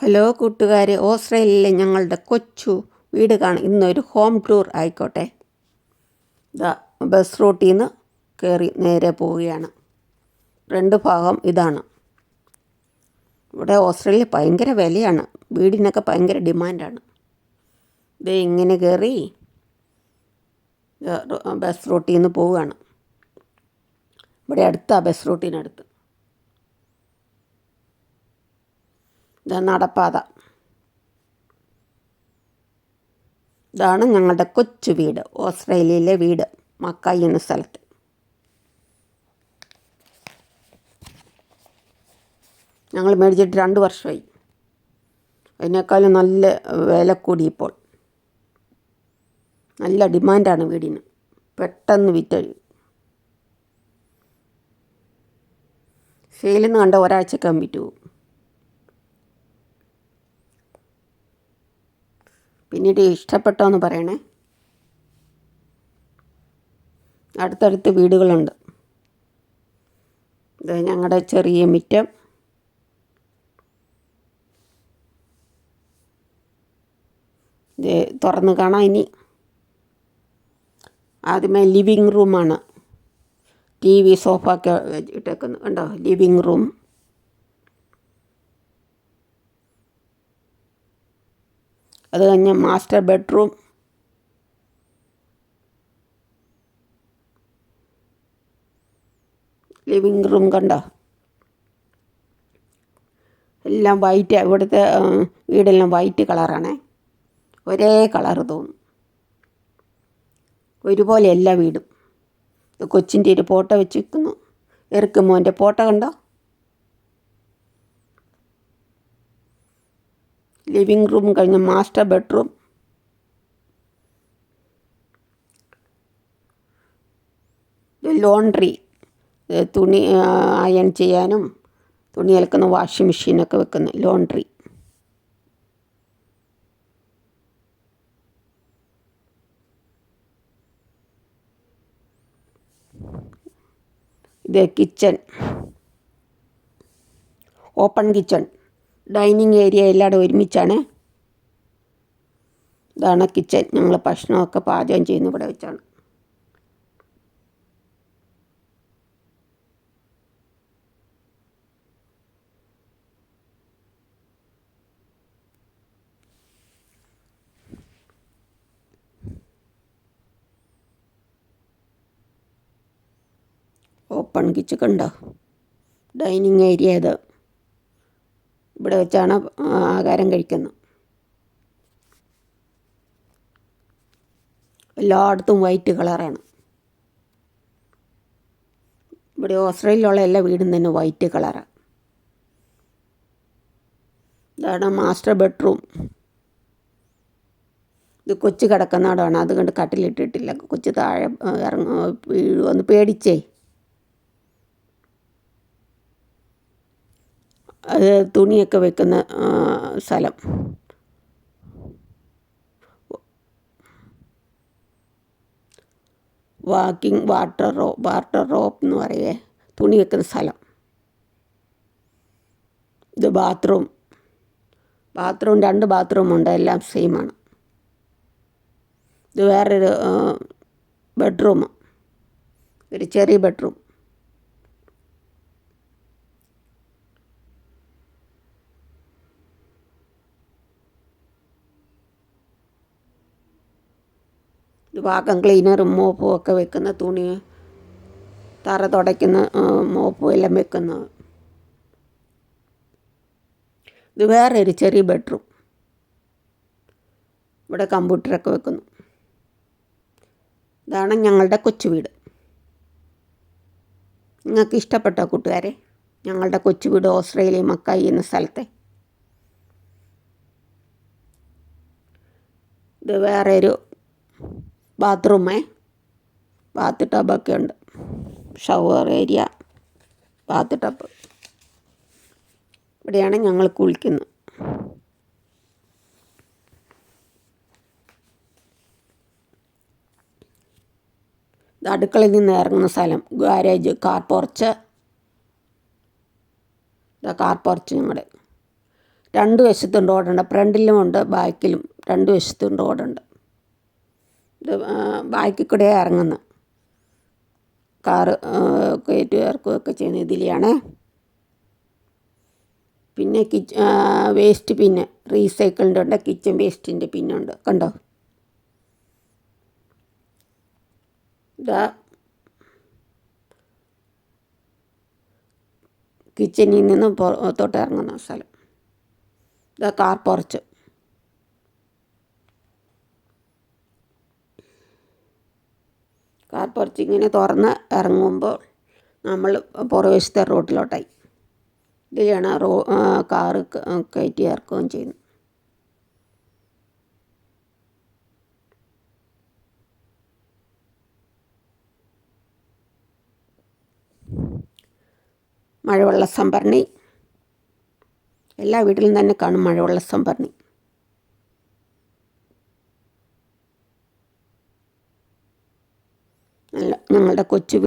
Hello കൂട്ടുകാരെ ഓസ്ട്രേലിയയിലെ ഞങ്ങളുടെ കൊച്ചു വീട് കാണാൻ ഇന്നൊരു ഹോം ടൂർ ആയിക്കോട്ടെ. ഇതാ ബസ് റൂട്ടിൽ നിന്ന് കയറി നേരെ പോവുകയാണ്. രണ്ട് ഭാഗം ഇതാണ്. ഇവിടെ ഓസ്ട്രേലിയ ഭയങ്കര വിലയാണ്. വീടിനൊക്കെ ഭയങ്കര ഡിമാൻഡാണ്. ഇത് ഇങ്ങനെ കയറി ബസ് റൂട്ടിൽ നിന്ന് പോവുകയാണ്. ഇവിടെ അടുത്താണ് ബസ് റൂട്ടിനടുത്ത്. ഇത് നടപ്പാത. ഇതാണ് ഞങ്ങളുടെ കൊച്ചു വീട് ഓസ്ട്രേലിയയിലെ വീട് മക്കായി എന്ന സ്ഥലത്ത് ഞങ്ങൾ മേടിച്ചിട്ട് രണ്ട് വർഷമായി. അതിനേക്കാളും നല്ല വില കൂടി ഇപ്പോൾ. നല്ല ഡിമാൻഡാണ് വീടിന്. പെട്ടെന്ന് വിറ്റഴി സെയിലിൽ നിന്ന് കണ്ട ഒരാഴ്ചക്കകം വിറ്റ്. പിന്നീട് ഇഷ്ടപ്പെട്ടോ പറയണേ. അടുത്തടുത്ത് വീടുകളുണ്ട്. ഇത് ഞങ്ങളുടെ ചെറിയ മിറ്റം. ഇത് തുറന്ന് കാണാം ഇനി. ആദ്യമേ ലിവിങ് റൂമാണ്. ടി വി സോഫ ഒക്കെ ഇട്ടേക്കുന്നത് കണ്ടോ? Living room. അത് കഴിഞ്ഞ് മാസ്റ്റർ ബെഡ്റൂം ലിവിങ് റൂം കണ്ടോ. എല്ലാം വൈറ്റ് ഇവിടുത്തെ വീടെല്ലാം വൈറ്റ് കളറാണ് ഒരേ കളർ തോന്നും. ഒരുപോലെ എല്ലാ വീടും. കൊച്ചിന്റെ ഒരു ഫോട്ടോ വെച്ചിരിക്കുന്നു. എറുക്കുമോന്റെ ഫോട്ടോ കണ്ടോ? ലിവിങ് റൂം കഴിഞ്ഞ് മാസ്റ്റർ ബെഡ്റൂം. ലോണ്ട്രി. തുണി അയൺ ചെയ്യാനും തുണി അലക്കുന്ന വാഷിംഗ് മെഷീനൊക്കെ വെക്കുന്ന ലോണ്ട്രി. ഇത് kitchen. Open kitchen. Dining area എല്ലാവരും ഒരുമിച്ചാണ്. ഇതാണ് കിച്ചൺ. ഞങ്ങൾ ഭക്ഷണമൊക്കെ പാചകം ചെയ്യുന്ന ഇവിടെ വെച്ചാണ്. ഓപ്പൺ കിച്ചൺ കണ്ടോ? ഡൈനിങ് ഏരിയ ഇത്. ഇവിടെ വെച്ചാണ് ആഹാരം കഴിക്കുന്നത്. എല്ലായിടത്തും വൈറ്റ് കളറാണ് ഇവിടെ ഓസ്ട്രേലിയയിലുള്ള എല്ലാ വീടും തന്നെ വൈറ്റ് കളറാണ് ഇതാണ് മാസ്റ്റർ ബെഡ്റൂം ഇത് കൊച്ചു കിടക്കുന്നിടമാണ് അതുകൊണ്ട് കണ്ട് കട്ടിലിട്ടിട്ടില്ല. കൊച്ചു താഴെ ഇറങ്ങ വീഴുമെന്ന് പേടിച്ചേ. അത് തുണിയൊക്കെ വെക്കുന്ന സ്ഥലം. Walking water raw water rope എന്ന് പറയേ തുണി വെക്കുന്ന സ്ഥലം. ഇത് ബാത്റൂം. ബാത്റൂം രണ്ട് ബാത്റൂം ഉണ്ട് എല്ലാം സെയിമാണ് ഇത് വേറൊരു ബെഡ്റൂം. ഒരു ചെറിയ ബെഡ്റൂം. വാക്കം ക്ലീനറും മോപ്പും ഒക്കെ വെക്കുന്ന തുണി തറ തുടയ്ക്കുന്ന മോപ്പും എല്ലാം വെക്കുന്ന. ഇത് വേറെ ഒരു ചെറിയ ബെഡ്റൂം. ഇവിടെ കമ്പ്യൂട്ടറൊക്കെ വെക്കുന്നു. ഇതാണ് ഞങ്ങളുടെ കൊച്ചു വീട്. നിങ്ങൾക്ക് ഇഷ്ടപ്പെട്ട കൂട്ടുകാരെ? ഞങ്ങളുടെ കൊച്ചു വീട് ഓസ്ട്രേലിയ മക്കായി എന്ന സ്ഥലത്തെ. ഇത് വേറെ ഒരു ബാത്റൂമേ ബാത്ത് ടബൊക്കെ ഉണ്ട്. ഷവർ ഏരിയ ബാത്ത് ടബ് ഇവിടെയാണ് ഞങ്ങൾ കുളിക്കുന്നത്. ഇത് അടുക്കളയിൽ നിന്ന് ഇറങ്ങുന്ന സ്ഥലം garage car porch car porch ഞങ്ങളുടെ രണ്ട് വശത്തും റോഡുണ്ട് ഫ്രണ്ടിലും ഉണ്ട് ബാക്കിലും രണ്ട് വശത്തും റോഡുണ്ട് ഇത് ബാക്കിൽ കൂടെ ഇറങ്ങുന്നു. കാറ് കയറ്റി ഇറക്കുകയൊക്കെ ചെയ്യുന്ന ഇതിലെയാണ്. പിന്നെ കിച്ച് വേസ്റ്റ് പിന്നെ റീസൈക്കിളിന്റെ ഉണ്ട് കിച്ചൺ വേസ്റ്റിന്റെ പിന്നുണ്ട് കണ്ടോ? ഇതാ. കിച്ചണിൽ നിന്ന് പുറത്തോട്ട് ഇറങ്ങുന്ന സ്ഥലം. ഇതാ കാർ പോർച്ച് കാർ പോർച്ച് ഇങ്ങനെ തുറന്ന് ഇറങ്ങുമ്പോൾ നമ്മൾ പുറവശത്തെ റോട്ടിലോട്ടായി. ഇതിലാണ് റോ കാറ് കയറ്റി ഇറക്കുകയും ചെയ്യുന്നത്. മഴവെള്ള സംഭരണി. എല്ലാ വീട്ടിലും തന്നെ കാണും മഴവെള്ള സംഭരണി. നല്ല ഞങ്ങളുടെ കൊച്ചു